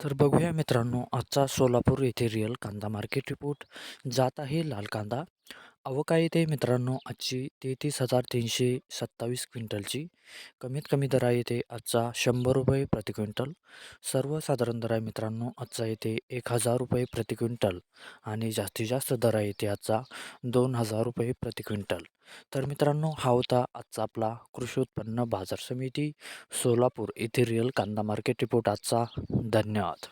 तर बघूया मित्रांनो आजचा सोलापूर येथे रिअल कांदा मार्केट रिपोर्ट जात आहे लाल कांदा. अवका येते मित्रांनो आजची तेहतीस हजार तीनशे सत्तावीस क्विंटलची कमीत कमी दर आहे येते आजचा शंभर रुपये प्रति क्विंटल. सर्वसाधारण दर आहे मित्रांनो आजचा येते एक हजार रुपये प्रति क्विंटल आणि जास्तीत जास्त दर आहे येते आजचा दोन हजार रुपये प्रति क्विंटल. तर मित्रांनो हा होता आजचा आपला कृषी उत्पन्न बाजार समिती सोलापूर येथे रिअल कांदा मार्केट रिपोर्ट आजचा. धन्यवाद.